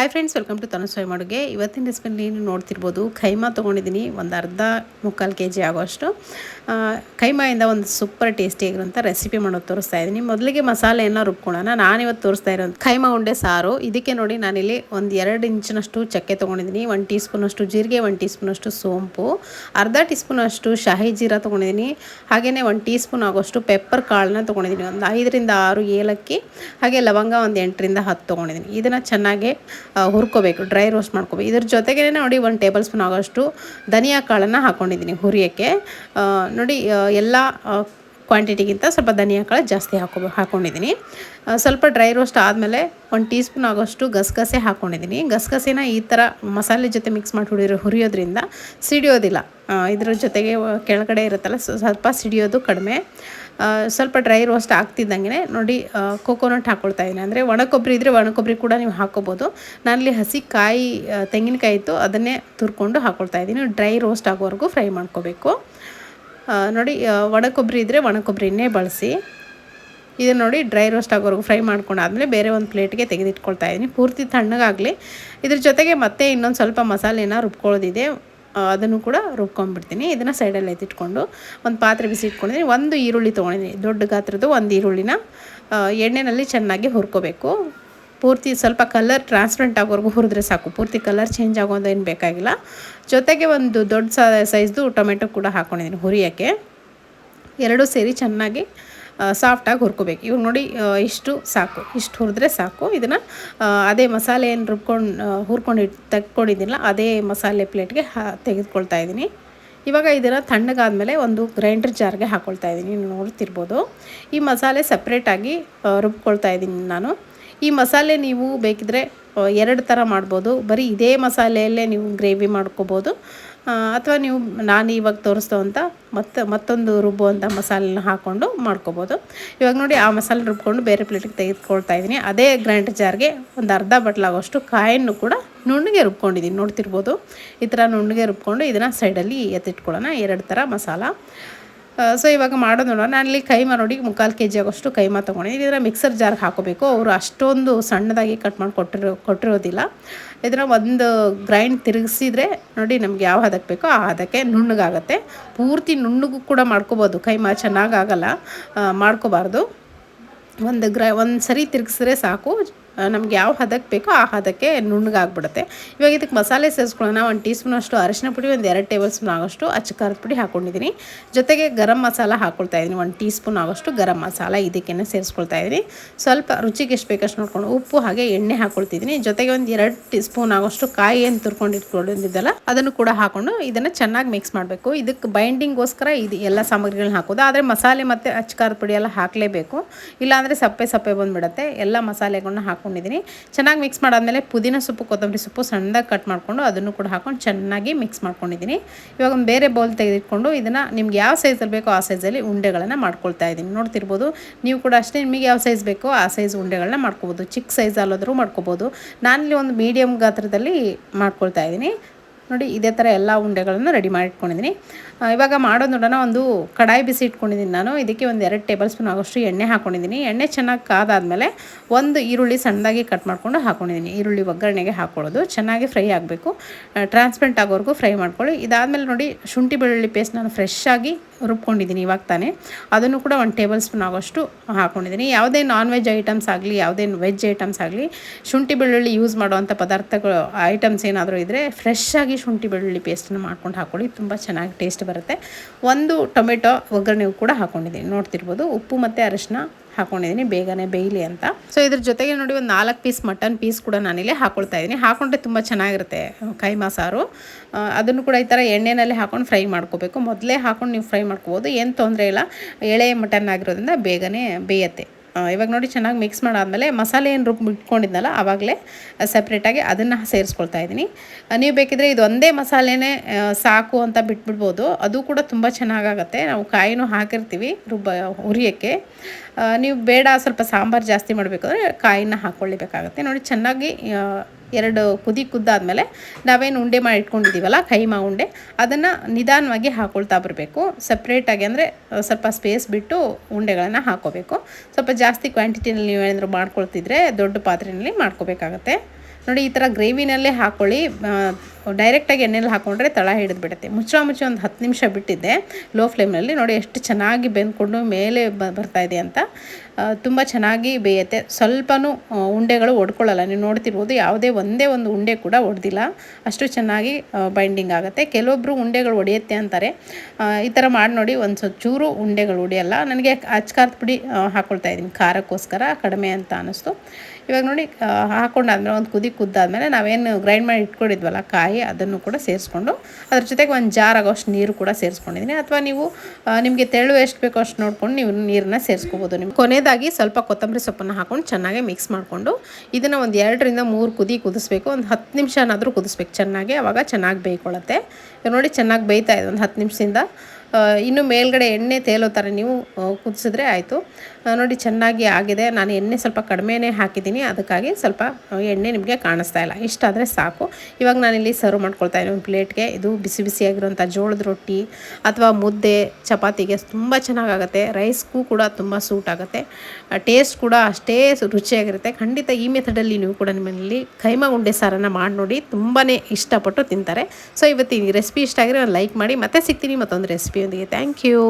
Hi friends welcome to ತನುಸ್ವಾಯಿ ಮಾಡುಗೆ ಇವತ್ತಿನ ರೆಸಿಪಿ ನೀನು ನೋಡ್ತಿರ್ಬೋದು ಖೈಮಾ ತೊಗೊಂಡಿದ್ದೀನಿ ಒಂದು ಅರ್ಧ ಮುಕ್ಕಾಲು ಕೆ ಜಿ ಆಗೋಷ್ಟು ಖೈಮಾಯಿಂದ ಒಂದು ಸೂಪರ್ ಟೇಸ್ಟಿಯಾಗಿರುವಂಥ ರೆಸಿಪಿ ಮಾಡೋದು ತೋರಿಸ್ತಾ ಇದ್ದೀನಿ. ಮೊದಲಿಗೆ ಮಸಾಲೆ ಎಲ್ಲ ರುಬ್ಕೊಳ್ಳೋಣ. ನಾನಿವತ್ತು ತೋರಿಸ್ತಾ ಇರೋದು ಖೈಮಾ ಉಂಡೆ ಸಾರು. ಇದಕ್ಕೆ ನೋಡಿ ನಾನಿಲ್ಲಿ ಒಂದು ಎರಡು ಇಂಚಿನಷ್ಟು ಚಕ್ಕೆ ತೊಗೊಂಡಿದ್ದೀನಿ. ಒಂದು ಟೀ ಸ್ಪೂನಷ್ಟು ಜೀರಿಗೆ, ಒಂದು ಟೀ ಸ್ಪೂನಷ್ಟು ಸೋಂಪು, ಅರ್ಧ ಟೀ ಸ್ಪೂನಷ್ಟು ಶಾಹಿ ಜೀರಾ ತೊಗೊಂಡಿದ್ದೀನಿ. ಹಾಗೆಯೇ ಒಂದು ಟೀ ಸ್ಪೂನ್ ಆಗೋಷ್ಟು ಪೆಪ್ಪರ್ ಕಾಳನ್ನ ತೊಗೊಂಡಿದ್ದೀನಿ. ಒಂದು ಐದರಿಂದ ಆರು ಏಲಕ್ಕಿ, ಹಾಗೆ ಲವಂಗ ಒಂದು ಎಂಟರಿಂದ ಹತ್ತು ತೊಗೊಂಡಿದ್ದೀನಿ. ಇದನ್ನು ಚೆನ್ನಾಗಿ ಹುರ್ಕೋಬೇಕು ಡ್ರೈ ರೋಸ್ಟ್ ಮಾಡ್ಕೋಬೇಕು. ಇದ್ರ ಜೊತೆಗೇ ನೋಡಿ ಒಂದು ಟೇಬಲ್ ಸ್ಪೂನ್ ಆಗೋಷ್ಟು ಧನಿಯಾ ಕಾಳನ್ನು ಹಾಕ್ಕೊಂಡಿದ್ದೀನಿ ಹುರಿಯೋಕ್ಕೆ. ನೋಡಿ ಎಲ್ಲ ಕ್ವಾಂಟಿಟಿಗಿಂತ ಸ್ವಲ್ಪ ಧನಿಯಾ ಕಾಳು ಜಾಸ್ತಿ ಹಾಕೋ ಹಾಕ್ಕೊಂಡಿದ್ದೀನಿ ಸ್ವಲ್ಪ ಡ್ರೈ ರೋಸ್ಟ್ ಆದಮೇಲೆ ಒಂದು ಟೀ ಸ್ಪೂನ್ ಆಗೋಷ್ಟು ಗಸಗಸೆ ಹಾಕ್ಕೊಂಡಿದ್ದೀನಿ ಗಸಗಸೆನ ಈ ಥರ ಮಸಾಲೆ ಜೊತೆ ಮಿಕ್ಸ್ ಮಾಡಿ ಹುಡಿರೋ ಹುರಿಯೋದ್ರಿಂದ ಸಿಡಿಯೋದಿಲ್ಲ. ಇದ್ರ ಜೊತೆಗೆ ಕೆಳಗಡೆ ಇರುತ್ತಲ್ಲ ಸ್ವ- ಸ್ವಲ್ಪ ಸಿಡಿಯೋದು ಕಡಿಮೆ. ಸ್ವಲ್ಪ ಡ್ರೈ ರೋಸ್ಟ್ ಆಗ್ತಿದ್ದಂಗೆ ನೋಡಿ ಕೋಕೋನಟ್ ಹಾಕ್ಕೊಳ್ತಾ ಇದ್ದೀನಿ. ಅಂದರೆ ಒಣ ಕೊಬ್ಬರಿ ಇದ್ದರೆ ಒಣ ಕೊಬ್ಬರಿ ಕೂಡ ನೀವು ಹಾಕ್ಕೋಬೋದು ನಾನಲ್ಲಿ ಹಸಿ ಕಾಯಿ ತೆಂಗಿನಕಾಯಿ ಇತ್ತು, ಅದನ್ನೇ ತುರ್ಕೊಂಡು ಹಾಕ್ಕೊಳ್ತಾ ಇದ್ದೀನಿ. ಡ್ರೈ ರೋಸ್ಟ್ ಆಗೋವರೆಗೂ ಫ್ರೈ ಮಾಡ್ಕೋಬೇಕು. ನೋಡಿ ಒಣ ಕೊಬ್ಬರಿ ಇದ್ದರೆ ಒಣ ಕೊಬ್ಬರಿನೇ ಬಳಸಿ. ಇದು ನೋಡಿ ಡ್ರೈ ರೋಸ್ಟ್ ಆಗೋವರೆಗೂ ಫ್ರೈ ಮಾಡ್ಕೊಂಡಾದಮೇಲೆ ಬೇರೆ ಒಂದು ಪ್ಲೇಟ್ಗೆ ತೆಗೆದಿಟ್ಕೊಳ್ತಾ ಇದ್ದೀನಿ ಪೂರ್ತಿ ತಣ್ಣಗಾಗಲಿ. ಇದ್ರ ಜೊತೆಗೆ ಮತ್ತೆ ಇನ್ನೊಂದು ಸ್ವಲ್ಪ ಮಸಾಲೆನ ರುಬ್ಕೊಳ್ಳೋದಿದೆ ಅದನ್ನು ಕೂಡ ರುಬ್ಕೊಂಡ್ಬಿಡ್ತೀನಿ. ಇದನ್ನು ಸೈಡಲ್ಲಿ ಎತ್ತಿಟ್ಕೊಂಡು ಒಂದು ಪಾತ್ರೆ ಬಿಸಿ ಇಟ್ಕೊಂಡಿದ್ದೀನಿ ಒಂದು ಈರುಳ್ಳಿ ತೊಗೊಂಡಿದ್ದೀನಿ ದೊಡ್ಡ ಗಾತ್ರದ್ದು ಒಂದು ಈರುಳ್ಳಿನ ಎಣ್ಣೆಯಲ್ಲಿ ಚೆನ್ನಾಗಿ ಹುರ್ಕೋಬೇಕು. ಪೂರ್ತಿ ಸ್ವಲ್ಪ ಕಲರ್ ಟ್ರಾನ್ಸ್ಪರೆಂಟ್ ಆಗೋವರೆಗೂ ಹುರಿದ್ರೆ ಸಾಕು. ಪೂರ್ತಿ ಕಲರ್ ಚೇಂಜ್ ಆಗೋದೇನು ಬೇಕಾಗಿಲ್ಲ. ಜೊತೆಗೆ ಒಂದು ದೊಡ್ಡ ಸೈಜ್ದು ಟೊಮೆಟೊ ಕೂಡ ಹಾಕ್ಕೊಂಡಿದ್ದೀನಿ ಹುರಿಯೋಕ್ಕೆ. ಎರಡೂ ಸೇರಿ ಚೆನ್ನಾಗಿ ಸಾಫ್ಟಾಗಿ ಹುರ್ಕೋಬೇಕು. ಇವಾಗ ನೋಡಿ ಇಷ್ಟು ಸಾಕು. ಇಷ್ಟು ಹುರಿದ್ರೆ ಸಾಕು. ಇದನ್ನು ಅದೇ ಮಸಾಲೆ ಏನು ರುಬ್ಕೊಂಡು ಹುರ್ಕೊಂಡು ಇಟ್ಟು ತೆಗ್ಕೊಂಡಿದ್ದಿಲ್ಲ ಅದೇ ಮಸಾಲೆ ಪ್ಲೇಟ್ಗೆ ಹಾ, ತೆಗೆದುಕೊಳ್ತಾ ಇದ್ದೀನಿ ಇವಾಗ ಇದನ್ನು ತಣ್ಣಗಾದ್ಮೇಲೆ ಒಂದು ಗ್ರೈಂಡರ್ ಜಾರ್ಗೆ ಹಾಕ್ಕೊಳ್ತಾ ಇದ್ದೀನಿ ನೋಡ್ತಿರ್ಬೋದು. ಈ ಮಸಾಲೆ ಸಪ್ರೇಟಾಗಿ ರುಬ್ಕೊಳ್ತಾ ಇದ್ದೀನಿ ನಾನು. ಈ ಮಸಾಲೆ ನೀವು ಬೇಕಿದ್ರೆ ಎರಡು ಥರ ಮಾಡ್ಬೋದು. ಬರೀ ಇದೇ ಮಸಾಲೆಯಲ್ಲೇ ನೀವು ಗ್ರೇವಿ ಮಾಡ್ಕೋಬೋದು. ಅಥವಾ ನೀವು, ನಾನು ಇವಾಗ ತೋರಿಸ್ತು ಅಂತ ಮತ್ತೆ, ಮತ್ತೊಂದು ರುಬ್ಬುವಂಥ ಮಸಾಲೆನ ಹಾಕ್ಕೊಂಡು ಮಾಡ್ಕೋಬೋದು. ಇವಾಗ ನೋಡಿ, ಆ ಮಸಾಲೆ ರುಬ್ಕೊಂಡು ಬೇರೆ ಪ್ಲೇಟಿಗೆ ತೆಗೆದುಕೊಳ್ತಾ ಇದ್ದೀನಿ. ಅದೇ ಗ್ರೈಂಡರ್ ಜಾರ್ಗೆ ಒಂದು ಅರ್ಧ ಬಟ್ಲಾಗೋಷ್ಟು ಕಾಯನ್ನು ಕೂಡ ನುಣ್ಣಗೆ ರುಬ್ಕೊಂಡಿದ್ದೀನಿ. ನೋಡ್ತಿರ್ಬೋದು? ಈ ಥರ ನುಣ್ಣಗೆ ರುಬ್ಕೊಂಡು ಇದನ್ನು ಸೈಡಲ್ಲಿ ಎತ್ತಿಟ್ಕೊಳ್ಳೋಣ. ಎರಡು ಥರ ಮಸಾಲ. ಸೊ ಇವಾಗ ಮಾಡೋದು ನೋಡೋಣ ಇಲ್ಲಿ ಕೈಮಾ ನೋಡಿ ಮುಕ್ಕಾಲು ಕೆ ಜಿ ಆಗೋಷ್ಟು ಕೈಮಾ ತೊಗೊಂಡಿದ್ದೀನಿ ಇದರ ಮಿಕ್ಸರ್ ಜಾರ್ಗೆ ಹಾಕೋಬೇಕು. ಅವರು ಅಷ್ಟೊಂದು ಸಣ್ಣದಾಗಿ ಕಟ್ ಮಾಡಿ ಕೊಟ್ಟಿರೋ, ಕೊಟ್ಟಿರೋದಿಲ್ಲ. ಇದರ ಒಂದು ಗ್ರೈಂಡ್ ತಿರುಗಿಸಿದ್ರೆ ನೋಡಿ ನಮ್ಗೆ ಯಾವ ಹದಕ್ಕೆ ಬೇಕೋ ಆ ಹದಕ್ಕೆ ನುಣ್ಣಗಾಗತ್ತೆ. ಪೂರ್ತಿ ನುಣ್ಣಗೂ ಕೂಡ ಮಾಡ್ಕೋಬೋದು. ಕೈಮಾ ಚೆನ್ನಾಗಾಗಲ್ಲ ಮಾಡ್ಕೋಬಾರ್ದು. ಒಂದು ಗ್ರ ಒಂದು ಸರಿ ತಿರುಗಿಸಿದ್ರೆ ಸಾಕು. ನಮ್ಗೆ ಯಾವ ಹದಕ್ಕೆ ಬೇಕೋ ಆ ಹದಕ್ಕೆ ನುಣ್ಣಗಾಗ್ಬಿಡುತ್ತೆ. ಇವಾಗ ಇದಕ್ಕೆ ಮಸಾಲೆ ಸೇರಿಸ್ಕೊಳ್ಳೋಣ. ಒಂದು ಟೀ ಸ್ಪೂನ್ ಅಷ್ಟು ಅರಿಶಿನ ಪುಡಿ, ಒಂದು ಎರಡು ಟೇಬಲ್ ಸ್ಪೂನ್ ಆಗೋಷ್ಟು ಅಚ್ಚ ಖಾರದ ಪುಡಿ ಹಾಕ್ಕೊಂಡಿದ್ದೀನಿ ಜೊತೆಗೆ ಗರಂ ಮಸಾಲ ಹಾಕ್ಕೊಳ್ತಾ ಇದ್ದೀನಿ. ಒಂದು ಟೀ ಸ್ಪೂನ್ ಆಗೋಷ್ಟು ಗರಂ ಮಸಾಲ ಇದಕ್ಕೇನೆ ಸೇರಿಸ್ಕೊಳ್ತಾ ಇದ್ದೀನಿ. ಸ್ವಲ್ಪ ರುಚಿಗೆ ಎಷ್ಟು ಬೇಕಷ್ಟು ನೋಡ್ಕೊಂಡು ಉಪ್ಪು ಹಾಗೆ ಎಣ್ಣೆ ಹಾಕ್ಕೊಳ್ತಿದ್ದೀನಿ ಜೊತೆಗೆ ಒಂದು ಎರಡು ಟೀ ಸ್ಪೂನ್ ಆಗೋಷ್ಟು ಕಾಯಿ ಏನು ತುರ್ಕೊಂಡು ಇಟ್ಕೊಂಡಿದ್ದಲ್ಲ ಅದನ್ನು ಕೂಡ ಹಾಕೊಂಡು ಇದನ್ನು ಚೆನ್ನಾಗಿ ಮಿಕ್ಸ್ ಮಾಡಬೇಕು. ಇದಕ್ಕೆ ಬೈಂಡಿಂಗ್ಗೋಸ್ಕರ ಇದು ಎಲ್ಲ ಸಾಮಗ್ರಿಗಳನ್ನ ಹಾಕೋದು. ಆದರೆ ಮಸಾಲೆ ಮತ್ತು ಅಚ್ಚ ಖಾರದ ಪುಡಿ ಎಲ್ಲ ಹಾಕಲೇಬೇಕು. ಇಲ್ಲಾಂದರೆ ಸಪ್ಪೆ ಸಪ್ಪೆ ಬಂದುಬಿಡುತ್ತೆ. ಎಲ್ಲ ಮಸಾಲೆಗಳನ್ನ ಹಾಕ್ಕೊಂಡಿದ್ದೀನಿ ಚೆನ್ನಾಗಿ ಮಿಕ್ಸ್ ಮಾಡಾದ್ಮೇಲೆ ಪುದೀನ ಸೊಪ್ಪು, ಕೊತ್ತಂಬರಿ ಸೊಪ್ಪು ಸಣ್ಣದಾಗಿ ಕಟ್ ಮಾಡಿಕೊಂಡು ಅದನ್ನು ಕೂಡ ಹಾಕೊಂಡು ಚೆನ್ನಾಗಿ ಮಿಕ್ಸ್ ಮಾಡ್ಕೊಂಡಿದ್ದೀನಿ. ಇವಾಗ ಒಂದು ಬೇರೆ ಬೌಲ್ ತೆಗೆದಿಟ್ಕೊಂಡು ಇದನ್ನು ನಿಮ್ಗೆ ಯಾವ ಸೈಜಲ್ಲಿ ಬೇಕೋ ಆ ಸೈಜಲ್ಲಿ ಉಂಡೆಗಳನ್ನು ಮಾಡ್ಕೊಳ್ತಾ ಇದ್ದೀನಿ. ನೋಡ್ತಿರ್ಬೋದು, ನೀವು ಕೂಡ ಅಷ್ಟೇ ನಿಮಗೆ ಯಾವ ಸೈಜ್ ಬೇಕೋ ಆ ಸೈಜ್ ಉಂಡೆಗಳನ್ನ ಮಾಡ್ಕೋಬೋದು. ಚಿಕ್ಕ ಸೈಜ್ ಅಲ್ಲಾದರೂ ಮಾಡ್ಕೋಬೋದು. ನಾನಿಲ್ಲಿ ಒಂದು ಮೀಡಿಯಮ್ ಗಾತ್ರದಲ್ಲಿ ಮಾಡ್ಕೊಳ್ತಾ ಇದ್ದೀನಿ. ನೋಡಿ ಇದೇ ಥರ ಎಲ್ಲ ಉಂಡೆಗಳನ್ನು ರೆಡಿ ಮಾಡಿ ಇಟ್ಕೊಂಡಿದ್ದೀನಿ ಇವಾಗ ಮಾಡೋದು ನೋಡೋಣ ಒಂದು ಕಡಾಯಿ ಬಿಸಿ ಇಟ್ಕೊಂಡಿದ್ದೀನಿ ನಾನು. ಇದಕ್ಕೆ ಒಂದು ಎರಡು ಟೇಬಲ್ ಸ್ಪೂನ್ ಆಗೋಷ್ಟು ಎಣ್ಣೆ ಹಾಕ್ಕೊಂಡಿದ್ದೀನಿ ಎಣ್ಣೆ ಚೆನ್ನಾಗಿ ಕಾದಾದಮೇಲೆ ಒಂದು ಈರುಳ್ಳಿ ಸಣ್ಣದಾಗಿ ಕಟ್ ಮಾಡಿಕೊಂಡು ಹಾಕ್ಕೊಂಡಿದ್ದೀನಿ ಈರುಳ್ಳಿ ಒಗ್ಗರಣೆಗೆ ಹಾಕ್ಕೊಳ್ಳೋದು ಚೆನ್ನಾಗಿ ಫ್ರೈ ಆಗಬೇಕು. ಟ್ರಾನ್ಸ್ಪರೆಂಟ್ ಆಗೋವರೆಗೂ ಫ್ರೈ ಮಾಡ್ಕೊಳ್ಳಿ. ಇದಾದಮೇಲೆ ನೋಡಿ ಶುಂಠಿ ಬೆಳ್ಳುಳ್ಳಿ ಪೇಸ್ಟ್ ನಾನು ಫ್ರೆಶ್ ಆಗಿ ರುಬ್ಕೊಂಡಿದ್ದೀನಿ ಇವಾಗ ತಾನೇ. ಅದನ್ನು ಕೂಡ ಒಂದು ಟೇಬಲ್ ಸ್ಪೂನ್ ಆಗೋಷ್ಟು ಹಾಕ್ಕೊಂಡಿದ್ದೀನಿ ಯಾವುದೇ ನಾನ್ ವೆಜ್ ಐಟಮ್ಸ್ ಆಗಲಿ, ಯಾವುದೇ ವೆಜ್ ಐಟಮ್ಸ್ ಆಗಲಿ, ಶುಂಠಿ ಬೆಳ್ಳುಳ್ಳಿ ಯೂಸ್ ಮಾಡುವಂಥ ಪದಾರ್ಥಗಳು ಐಟಮ್ಸ್ ಏನಾದರೂ ಇದ್ದರೆ ಫ್ರೆಶ್ ಆಗಿ ಶುಂಠಿ ಬೆಳ್ಳುಳ್ಳಿ ಪೇಸ್ಟನ್ನು ಮಾಡ್ಕೊಂಡು ಹಾಕ್ಕೊಳ್ಳಿ ತುಂಬ ಚೆನ್ನಾಗಿ ಟೇಸ್ಟ್ ಬರುತ್ತೆ. ಒಂದು ಟೊಮೆಟೊ ಒಗ್ಗರಣೆಗೂ ಕೂಡ ಹಾಕ್ಕೊಂಡಿದ್ದೀನಿ ನೋಡ್ತಿರ್ಬೋದು, ಉಪ್ಪು ಮತ್ತು ಅರಿಶಿನ ಹಾಕ್ಕೊಂಡಿದ್ದೀನಿ ಬೇಗನೆ ಬೇಯಲಿ ಅಂತ. ಸೊ ಇದ್ರ ಜೊತೆಗೆ ನೋಡಿ ಒಂದು ನಾಲ್ಕು ಪೀಸ್ ಮಟನ್ ಪೀಸ್ ಕೂಡ ನಾನಿಲ್ಲಿ ಹಾಕೊಳ್ತಾ ಇದ್ದೀನಿ. ಹಾಕೊಂಡ್ರೆ ತುಂಬ ಚೆನ್ನಾಗಿರುತ್ತೆ ಕೈಮಾ ಸಾರು ಅದನ್ನು ಕೂಡ ಈ ಥರ ಎಣ್ಣೆನಲ್ಲಿ ಹಾಕೊಂಡು ಫ್ರೈ ಮಾಡ್ಕೋಬೇಕು. ಮೊದಲೇ ಹಾಕೊಂಡು ನೀವು ಫ್ರೈ ಮಾಡ್ಕೋಬೋದು. ಏನು ತೊಂದರೆ ಇಲ್ಲ. ಎಳೆ ಮಟನ್ ಆಗಿರೋದ್ರಿಂದ ಬೇಗನೆ ಬೇಯತ್ತೆ. ಇವಾಗ ನೋಡಿ ಚೆನ್ನಾಗಿ ಮಿಕ್ಸ್ ಮಾಡಾದಮೇಲೆ ಮಸಾಲೆ ಏನು ರುಬ್ಬಿ ಇಟ್ಕೊಂಡಿದ್ನಲ್ಲ ಆವಾಗಲೇ ಸಪ್ರೇಟಾಗಿ ಅದನ್ನು ಸೇರಿಸ್ಕೊಳ್ತಾ ಇದ್ದೀನಿ. ನೀವು ಬೇಕಿದ್ರೆ ಇದು ಒಂದೇ ಮಸಾಲೆನೇ ಸಾಕು ಅಂತ ಬಿಟ್ಬಿಡ್ಬೋದು. ಅದು ಕೂಡ ತುಂಬ ಚೆನ್ನಾಗಾಗತ್ತೆ. ನಾವು ಕಾಯಿನೂ ಹಾಕಿರ್ತೀವಿ ರುಬ್ಬ, ಹುರಿಯೋಕ್ಕೆ. ನೀವು ಬೇಡ ಸ್ವಲ್ಪ ಸಾಂಬಾರು ಜಾಸ್ತಿ ಮಾಡಬೇಕು ಅಂದರೆ ಕಾಯಿನ ಹಾಕ್ಕೊಳ್ಳಬೇಕಾಗತ್ತೆ ನೋಡಿ ಚೆನ್ನಾಗಿ ಎರಡು ಕುದಿ ಕುದ್ದಾದ್ಮೇಲೆ ನಾವೇನು ಉಂಡೆ ಮಾಡಿ ಇಟ್ಕೊಂಡಿದ್ದೀವಲ್ಲ ಕೈಮಾ ಉಂಡೆ, ಅದನ್ನು ನಿಧಾನವಾಗಿ ಹಾಕ್ಕೊಳ್ತಾ ಬರಬೇಕು. ಸಪ್ರೇಟಾಗಿ ಅಂದರೆ ಸ್ವಲ್ಪ ಸ್ಪೇಸ್ ಬಿಟ್ಟು ಉಂಡೆಗಳನ್ನು ಹಾಕ್ಕೋಬೇಕು ಸ್ವಲ್ಪ ಜಾಸ್ತಿ ಕ್ವಾಂಟಿಟಿನಲ್ಲಿ ನೀವೇನಾದರೂ ಮಾಡ್ಕೊಳ್ತಿದ್ರೆ ದೊಡ್ಡ ಪಾತ್ರೆಯಲ್ಲಿ ಮಾಡ್ಕೋಬೇಕಾಗತ್ತೆ. ನೋಡಿ, ಈ ಥರ ಗ್ರೇವಿನಲ್ಲೇ ಹಾಕ್ಕೊಳ್ಳಿ ಡೈರೆಕ್ಟಾಗಿ ಎಣ್ಣೆಲಿ ಹಾಕ್ಕೊಂಡ್ರೆ ತಳ ಹಿಡಿದ್ಬಿಡುತ್ತೆ. ಮುಚ್ಚ ಮುಚ್ಚ ಒಂದು ಹತ್ತು ನಿಮಿಷ ಬಿಟ್ಟಿದ್ದೆ ಲೋ ಫ್ಲೇಮ್ನಲ್ಲಿ ನೋಡಿ ಎಷ್ಟು ಚೆನ್ನಾಗಿ ಬೆಂದ್ಕೊಂಡು ಮೇಲೆ ಬ, ಬರ್ತಾ ಇದೆ ಅಂತ. ತುಂಬ ಚೆನ್ನಾಗಿ ಬೇಯುತ್ತೆ. ಸ್ವಲ್ಪನೂ ಉಂಡೆಗಳು ಒಡ್ಕೊಳ್ಳಲ್ಲ. ನೀವು ನೋಡ್ತಿರ್ಬೋದು ಯಾವುದೇ ಒಂದೇ ಒಂದು ಉಂಡೆ ಕೂಡ ಒಡೆದಿಲ್ಲ. ಅಷ್ಟು ಚೆನ್ನಾಗಿ ಬೈಂಡಿಂಗ್ ಆಗುತ್ತೆ. ಕೆಲವೊಬ್ಬರು ಉಂಡೆಗಳು ಒಡೆಯುತ್ತೆ ಅಂತಾರೆ. ಈ ಥರ ಮಾಡಿ ನೋಡಿ ಒಂದು ಚೂರು ಉಂಡೆಗಳು ಒಡೆಯಲ್ಲ. ನನಗೆ ಅಚ್ಕಾರದ ಪುಡಿ ಹಾಕ್ಕೊಳ್ತಾ ಇದ್ದೀನಿ. ಖಾರಕ್ಕೋಸ್ಕರ ಕಡಿಮೆ ಅಂತ ಅನ್ನಿಸ್ತು ಇವಾಗ ನೋಡಿ ಹಾಕ್ಕೊಂಡಾದ್ಮೇಲೆ ಒಂದು ಕುದಿ ಕುದ್ದಾದ್ಮೇಲೆ ನಾವೇನು ಗ್ರೈಂಡ್ ಮಾಡಿ ಇಟ್ಕೊಂಡಿದ್ವಲ್ಲ, ಕಾಯಿ ಅದನ್ನು ಕೂಡ ಸೇರಿಸ್ಕೊಂಡು ಅದ್ರ ಜೊತೆಗೆ ಒಂದು ಜಾರ್ ಆಗೋಷ್ಟು ನೀರು ಕೂಡ ಸೇರಿಸ್ಕೊಂಡಿದ್ದೀನಿ. ಅಥವಾ ನೀವು ನಿಮಗೆ ತೆಳು ಎಷ್ಟು ಬೇಕೋ ಅಷ್ಟು ನೋಡ್ಕೊಂಡು ನೀವು ನೀರನ್ನ ಸೇರಿಸ್ಕೋಬೋದು. ನಿಮ್ಗೆ ಕೊನೆಯದಾಗಿ ಸ್ವಲ್ಪ ಕೊತ್ತಂಬರಿ ಸೊಪ್ಪನ್ನು ಹಾಕೊಂಡು ಚೆನ್ನಾಗಿ ಮಿಕ್ಸ್ ಮಾಡಿಕೊಂಡು ಇದನ್ನು ಒಂದು ಎರಡರಿಂದ ಮೂರು ಕುದಿ ಕುದಿಸ್ಬೇಕು. ಒಂದು ಹತ್ತು ನಿಮಿಷನಾದರೂ ಕುದಿಸ್ಬೇಕು. ಚೆನ್ನಾಗಿ ಆವಾಗ ಚೆನ್ನಾಗಿ ಬೇಯ್ಕೊಳ್ಳುತ್ತೆ. ನೋಡಿ ಚೆನ್ನಾಗಿ ಬೇಯ್ತಾ ಇದೆ. ಒಂದು ಹತ್ತು ನಿಮಿಷದಿಂದ ಇನ್ನು ಮೇಲ್ಗಡೆ ಎಣ್ಣೆ ತೇಲೋ ಥರ ನೀವು ಕುದಿಸಿದ್ರೆ ಆಯಿತು. ನೋಡಿ ಚೆನ್ನಾಗಿ ಆಗಿದೆ. ನಾನು ಎಣ್ಣೆ ಸ್ವಲ್ಪ ಕಡಿಮೆನೇ ಹಾಕಿದ್ದೀನಿ. ಅದಕ್ಕಾಗಿ ಸ್ವಲ್ಪ ಎಣ್ಣೆ ನಿಮಗೆ ಕಾಣಿಸ್ತಾ ಇಲ್ಲ. ಇಷ್ಟಾದರೆ ಸಾಕು. ಇವಾಗ ನಾನಿಲ್ಲಿ ಸರ್ವ್ ಮಾಡ್ಕೊಳ್ತಾ ಇದ್ದೀನಿ ಪ್ಲೇಟ್ಗೆ. ಇದು ಬಿಸಿ ಬಿಸಿಯಾಗಿರುವಂಥ ಜೋಳದ ರೊಟ್ಟಿ ಅಥವಾ ಮುದ್ದೆ, ಚಪಾತಿಗೆ ತುಂಬ ಚೆನ್ನಾಗಾಗುತ್ತೆ. ರೈಸ್ಗೂ ಕೂಡ ತುಂಬ ಸೂಟ್ ಆಗುತ್ತೆ. ಟೇಸ್ಟ್ ಕೂಡ ಅಷ್ಟೇ ರುಚಿಯಾಗಿರುತ್ತೆ. ಖಂಡಿತ ಈ ಮೆಥಡಲ್ಲಿ ನೀವು ಕೂಡ ನಿಮ್ಮಲ್ಲಿ ಕೈಮಾ ಉಂಡೆ ಸಾರನ್ನು ಮಾಡಿ ನೋಡಿ ತುಂಬಾ ಇಷ್ಟಪಟ್ಟು ತಿಂತಾರೆ. ಸೊ, ಇವತ್ತಿನ ರೆಸಿಪಿ ಇಷ್ಟ ಆಗಿರೋ ಲೈಕ್ ಮಾಡಿ. ಮತ್ತೆ ಸಿಗ್ತೀನಿ ಮತ್ತೊಂದು রেসিপিও দিয়ে থ্যাংক ইউ